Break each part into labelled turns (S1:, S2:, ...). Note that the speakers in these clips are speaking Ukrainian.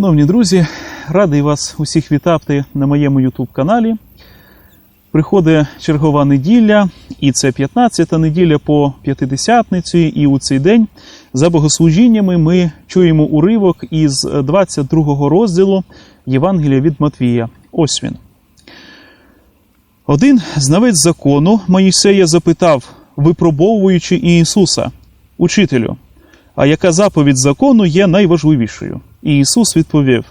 S1: Шановні друзі, радий вас усіх вітати на моєму YouTube каналі. Приходить чергова неділя, і це 15-та неділя по п'ятидесятниці. І у цей день за богослужіннями ми чуємо уривок із 22 розділу Євангелія від Матвія. Ось він. Один знавець закону Моїсея запитав, випробовуючи Ісуса, Учителю, а яка заповідь закону є найважливішою? І Ісус відповів: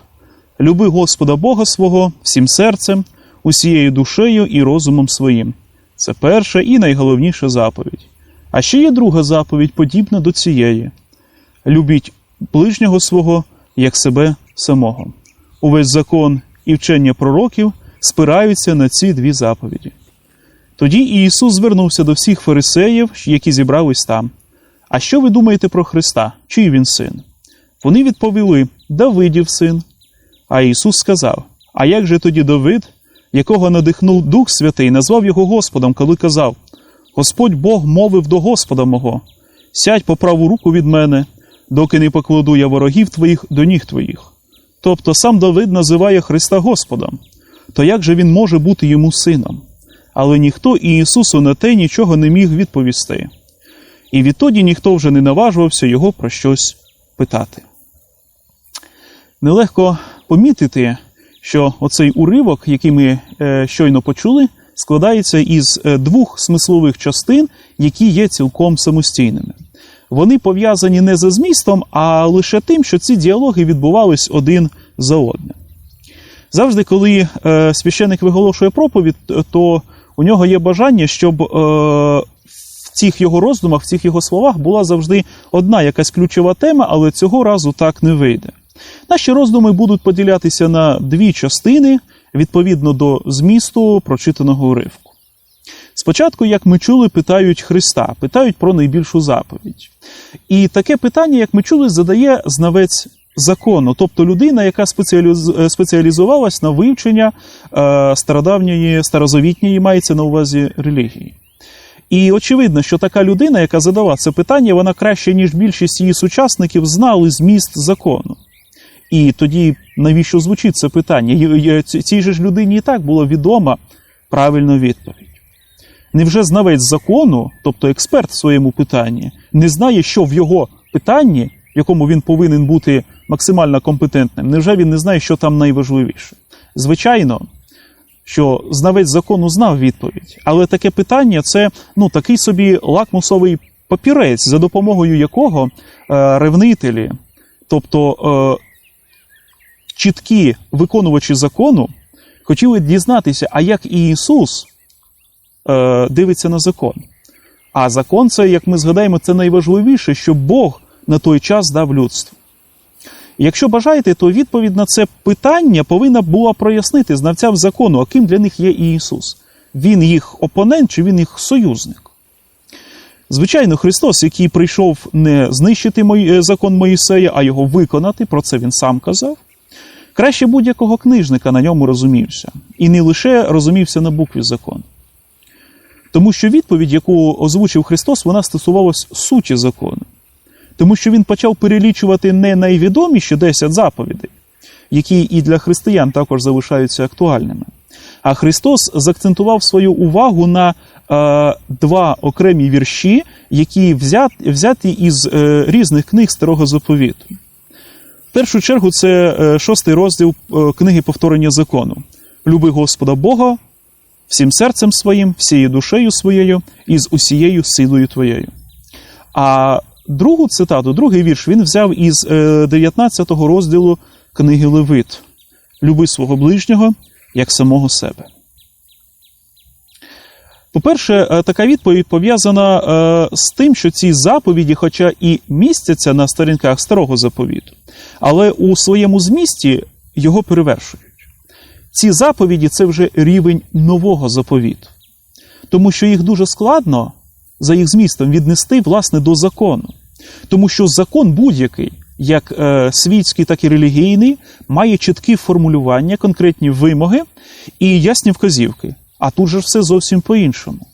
S1: Люби Господа Бога свого всім серцем, усією душею і розумом своїм. Це перша і найголовніша заповідь. А ще є друга заповідь, подібна до цієї: любіть ближнього свого як себе самого. Увесь закон і вчення пророків спираються на ці дві заповіді. Тоді Ісус звернувся до всіх фарисеїв, які зібрались там. А що ви думаєте про Христа? Чий він син? Вони відповіли Давидів син. А Ісус сказав: А як же тоді Давид, якого надихнув Дух Святий, назвав його Господом, коли казав: Господь Бог мовив до Господа мого: Сядь по праву руку від мене, доки не покладу я ворогів твоїх до ніг твоїх. Тобто сам Давид називає Христа Господом, то як же він може бути йому сином? Але ніхто і Ісусу на те нічого не міг відповісти. І відтоді ніхто вже не наважувався його про щось питати. Нелегко помітити, що оцей уривок, який ми е, щойно почули, складається із е, двох смислових частин, які є цілком самостійними. Вони пов'язані не за змістом, а лише тим, що ці діалоги відбувались один за одним. Завжди, коли е, священик виголошує проповідь, то у нього є бажання, щоб в цих його роздумах, в цих його словах була завжди одна якась ключова тема, але цього разу так не вийде. Наші роздуми будуть поділятися на дві частини відповідно до змісту прочитаного уривку. Спочатку, як ми чули, питають Христа, питають про найбільшу заповідь. І таке питання, як ми чули, задає знавець закону, тобто людина, яка спеціаліз... спеціалізувалась на вивчення е, стародавньої, старозавітньої мається на увазі релігії. І очевидно, що така людина, яка задала це питання, вона краще, ніж більшість її сучасників, знали зміст закону. І тоді навіщо звучить це питання? Цій же ж людині і так була відома правильна відповідь. Невже знавець закону, тобто експерт в своєму питанні, не знає, що в його питанні, в якому він повинен бути максимально компетентним, невже він не знає, що там найважливіше? Звичайно, що знавець закону знав відповідь, але таке питання це ну, такий собі лакмусовий папірець, за допомогою якого е, ревнителі, тобто е, чіткі виконувачі закону, хотіли дізнатися, а як і Ісус е, дивиться на закон. А закон це, як ми згадаємо, це найважливіше, що Бог на той час дав людству. Якщо бажаєте, то відповідь на це питання повинна була прояснити знавцям закону, а ким для них є Ісус. Він їх опонент чи він їх союзник. Звичайно, Христос, який прийшов не знищити закон Моїсея, а його виконати, про це він сам казав. Краще будь-якого книжника на ньому розумівся, і не лише розумівся на букві закону. Тому що відповідь, яку озвучив Христос, вона стосувалась суті закону. Тому що він почав перелічувати не найвідоміші 10 заповідей, які і для християн також залишаються актуальними. А Христос заакцентував свою увагу на е, два окремі вірші, які взят, взяті із е, різних книг старого заповіту. Першу чергу, це е, шостий розділ е, книги повторення закону. Люби Господа Бога всім серцем своїм, всією душею своєю і з усією силою твоєю. А другу цитату, другий вірш, він взяв із 19 розділу книги Левит: Люби свого ближнього як самого себе. По-перше, така відповідь пов'язана з тим, що ці заповіді, хоча і містяться на сторінках старого заповіту, але у своєму змісті його перевершують. Ці заповіді це вже рівень нового заповіту, тому що їх дуже складно за їх змістом віднести власне до закону. Тому що закон будь-який, як е, світський, так і релігійний, має чіткі формулювання, конкретні вимоги і ясні вказівки. А тут же все зовсім по-іншому.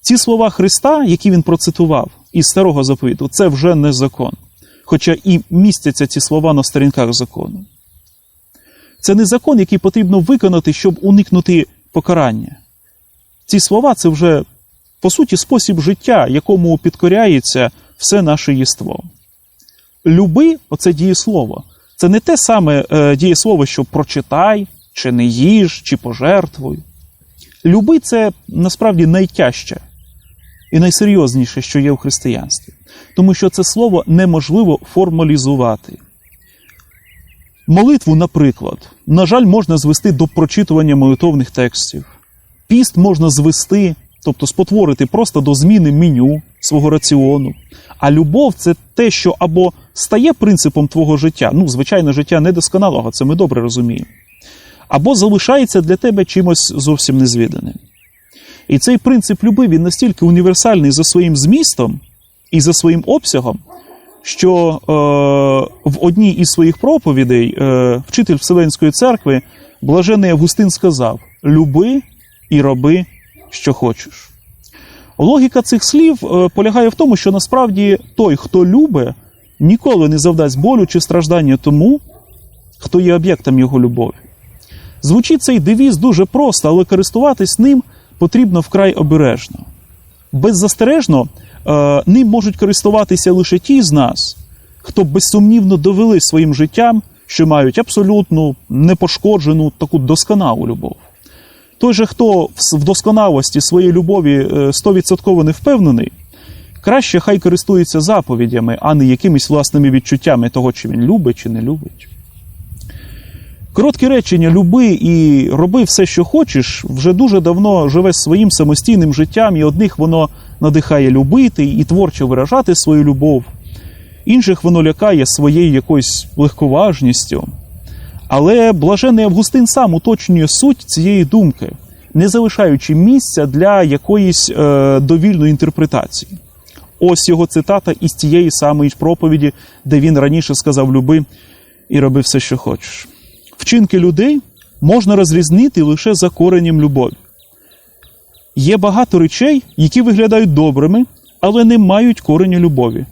S1: Ці слова Христа, які він процитував із старого заповіту, це вже не закон. хоча і містяться ці слова на сторінках закону. Це не закон, який потрібно виконати, щоб уникнути покарання. Ці слова це вже, по суті, спосіб життя, якому підкоряється все наше єство. Люби оце дієслово. Це не те саме е, дієслово, що прочитай, чи не їж, чи пожертвуй. Люби це насправді найтяжче і найсерйозніше, що є в християнстві, тому що це слово неможливо формалізувати. Молитву, наприклад, на жаль, можна звести до прочитування молитовних текстів. Піст можна звести, тобто спотворити просто до зміни меню свого раціону. А любов це те, що або стає принципом твого життя, ну, звичайно, життя недосконалого, це ми добре розуміємо, або залишається для тебе чимось зовсім незвіданим. І цей принцип люби він настільки універсальний за своїм змістом і за своїм обсягом, що е, в одній із своїх проповідей е, вчитель Вселенської церкви, блажений Августин, сказав: Люби і роби, що хочеш. Логіка цих слів е, полягає в тому, що насправді той, хто любить, ніколи не завдасть болю чи страждання тому, хто є об'єктом його любові. Звучить цей девіз дуже просто, але користуватись ним потрібно вкрай обережно. Беззастережно е, ним можуть користуватися лише ті з нас, хто безсумнівно довели своїм життям, що мають абсолютну непошкоджену таку досконалу любов. Той же, хто в досконалості своєї любові е, стовідсотково не впевнений, краще хай користується заповідями, а не якимись власними відчуттями того, чи він любить, чи не любить. Коротке речення люби і роби все, що хочеш, вже дуже давно живе своїм самостійним життям, і одних воно надихає любити і творчо виражати свою любов, інших воно лякає своєю якоюсь легковажністю. Але блажений Августин сам уточнює суть цієї думки, не залишаючи місця для якоїсь е, довільної інтерпретації. Ось його цитата із тієї самої проповіді, де він раніше сказав люби і роби все, що хочеш. Вчинки людей можна розрізнити лише за коренем любові. Є багато речей, які виглядають добрими, але не мають кореню любові,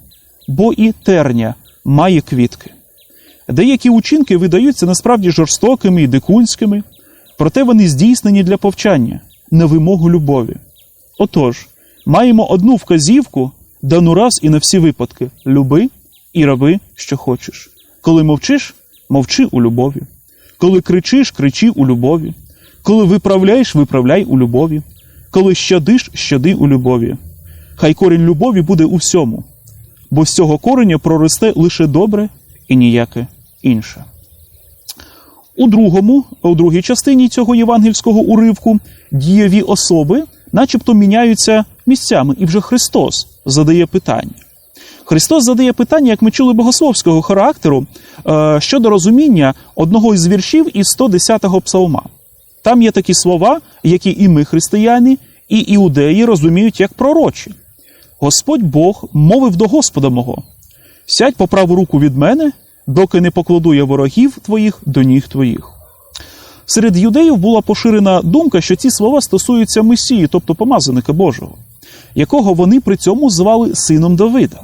S1: бо і терня має квітки. Деякі учинки видаються насправді жорстокими і дикунськими, проте вони здійснені для повчання на вимогу любові. Отож, маємо одну вказівку, дану раз і на всі випадки: люби і роби, що хочеш. Коли мовчиш, мовчи у любові. Коли кричиш, кричи у любові. Коли виправляєш, виправляй у любові. Коли щадиш, щади у любові. Хай корінь любові буде у всьому, бо з цього кореня проросте лише добре і ніяке інше. У другому, у другій частині цього євангельського уривку дієві особи начебто міняються місцями, і вже Христос задає питання. Христос задає питання, як ми чули богословського характеру е, щодо розуміння одного із віршів із 110-го псалма. Там є такі слова, які і ми, християни, і іудеї розуміють як пророчі. Господь Бог мовив до Господа мого: сядь по праву руку від мене, доки не покладу я ворогів твоїх до ніг твоїх. Серед юдеїв була поширена думка, що ці слова стосуються Месії, тобто помазаника Божого, якого вони при цьому звали сином Давида.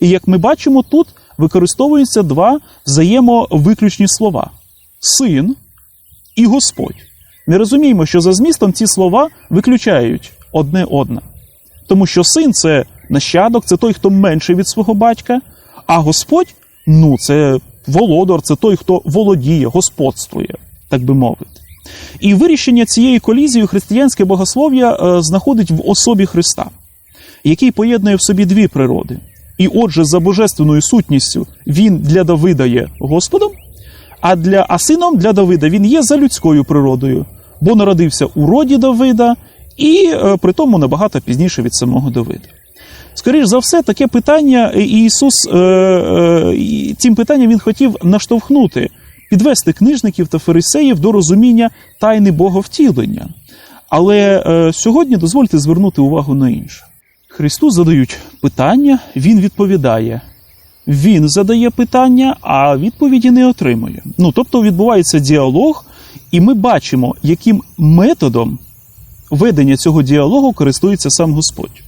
S1: І як ми бачимо, тут використовуються два взаємовиключні слова син і Господь. Ми розуміємо, що за змістом ці слова виключають одне одне. Тому що син це нащадок, це той, хто менший від свого батька, а Господь ну, це володар, це той, хто володіє, господствує, так би мовити. І вирішення цієї колізії християнське богослов'я е, знаходить в особі Христа, який поєднує в собі дві природи. І отже, за божественною сутністю він для Давида є Господом, а для а сином для Давида він є за людською природою, бо народився у роді Давида і е, при тому набагато пізніше від самого Давида. Скоріше за все, таке питання Ісус е, е, цим питанням Він хотів наштовхнути, підвести книжників та фарисеїв до розуміння тайни Боговтілення. Але е, сьогодні дозвольте звернути увагу на інше. Христу задають питання, Він відповідає. Він задає питання, а відповіді не отримує. Ну, тобто відбувається діалог, і ми бачимо, яким методом ведення цього діалогу користується сам Господь.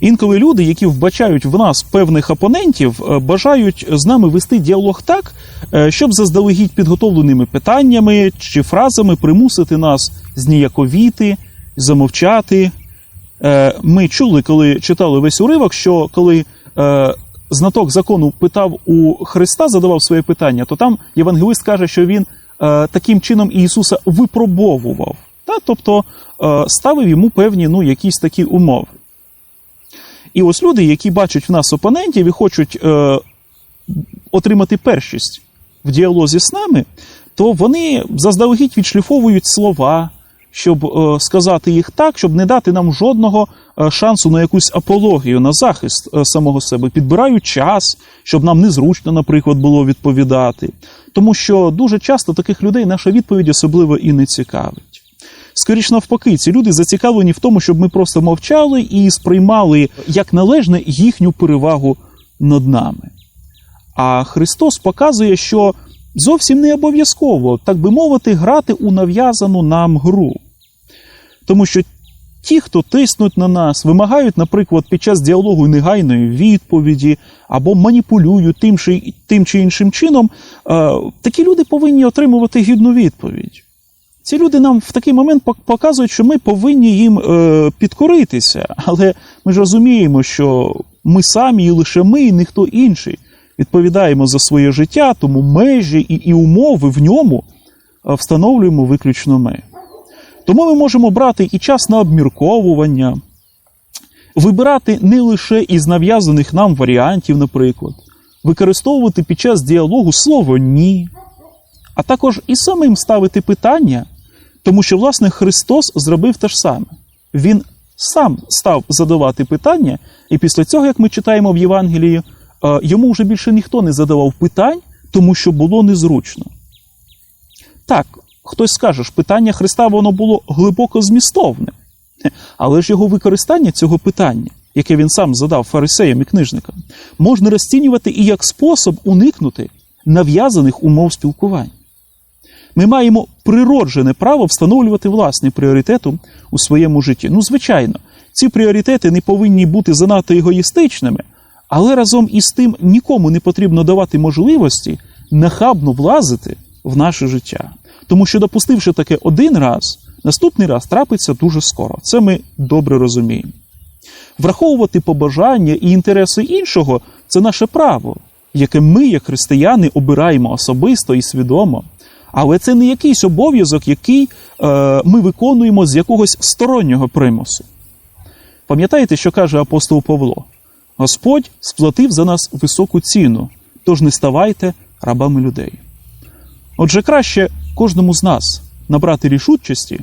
S1: Інколи люди, які вбачають в нас певних опонентів, е, бажають з нами вести діалог так, е, щоб заздалегідь підготовленими питаннями чи фразами примусити нас зніяковіти, замовчати. Е, Ми чули, коли читали весь уривок, що коли е, знаток закону питав у Христа, задавав своє питання, то там євангелист каже, що він е, таким чином Ісуса випробовував, та? тобто ставив йому певні ну, якісь такі умови. І ось люди, які бачать в нас опонентів і хочуть отримати першість в діалозі з нами, то вони заздалегідь відшліфовують слова, щоб е, сказати їх так, щоб не дати нам жодного е, шансу на якусь апологію, на захист е, самого себе. Підбирають час, щоб нам незручно, наприклад, було відповідати. Тому що дуже часто таких людей наша відповідь особливо і не цікавить. Скоріш навпаки, ці люди зацікавлені в тому, щоб ми просто мовчали і сприймали як належне їхню перевагу над нами. А Христос показує, що зовсім не обов'язково, так би мовити, грати у нав'язану нам гру. Тому що ті, хто тиснуть на нас, вимагають, наприклад, під час діалогу негайної відповіді або маніпулюють тим чи, тим чи іншим чином, е, такі люди повинні отримувати гідну відповідь. Ці люди нам в такий момент показують, що ми повинні їм е, підкоритися, але ми ж розуміємо, що ми самі і лише ми, і ніхто інший відповідаємо за своє життя, тому межі і, і умови в ньому е, встановлюємо виключно ми. Тому ми можемо брати і час на обмірковування, вибирати не лише із нав'язаних нам варіантів, наприклад, використовувати під час діалогу слово ні, а також і самим ставити питання, тому що, власне, Христос зробив те ж саме. Він сам став задавати питання, і після цього, як ми читаємо в Євангелії, йому вже більше ніхто не задавав питань, тому що було незручно. Так, хтось скаже, ж питання Христа воно було глибоко змістовне, але ж його використання цього питання, яке він сам задав фарисеям і книжникам, можна розцінювати і як спосіб уникнути нав'язаних умов спілкування. Ми маємо природжене право встановлювати власні пріоритети у своєму житті. Ну, звичайно, ці пріоритети не повинні бути занадто егоїстичними, але разом із тим нікому не потрібно давати можливості нахабно влазити в наше життя. Тому що, допустивши таке один раз, наступний раз трапиться дуже скоро. Це ми добре розуміємо. Враховувати побажання і інтереси іншого це наше право, яке ми, як християни, обираємо особисто і свідомо. Але це не якийсь обов'язок, який е, ми виконуємо з якогось стороннього примусу. Пам'ятаєте, що каже апостол Павло? Господь сплатив за нас високу ціну, тож не ставайте рабами людей. Отже, краще кожному з нас набрати рішучості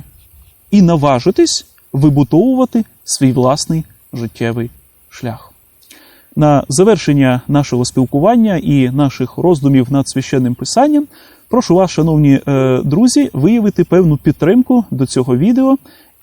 S1: і наважитись вибудовувати свій власний життєвий шлях. На завершення нашого спілкування і наших роздумів над священним писанням прошу вас, шановні е, друзі, виявити певну підтримку до цього відео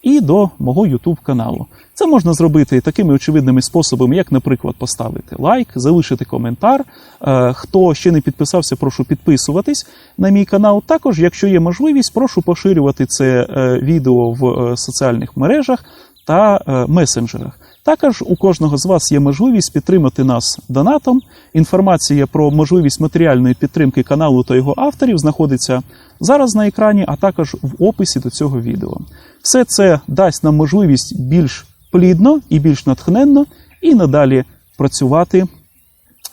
S1: і до мого YouTube каналу. Це можна зробити такими очевидними способами, як, наприклад, поставити лайк, залишити коментар. Е, Хто ще не підписався, прошу підписуватись на мій канал. Також, якщо є можливість, прошу поширювати це е, відео в е, соціальних мережах та месенджерах. Також у кожного з вас є можливість підтримати нас донатом. Інформація про можливість матеріальної підтримки каналу та його авторів знаходиться зараз на екрані, а також в описі до цього відео. Все це дасть нам можливість більш плідно і більш натхненно і надалі працювати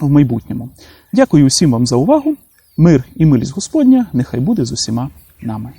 S1: в майбутньому. Дякую усім вам за увагу. Мир і милість Господня нехай буде з усіма нами.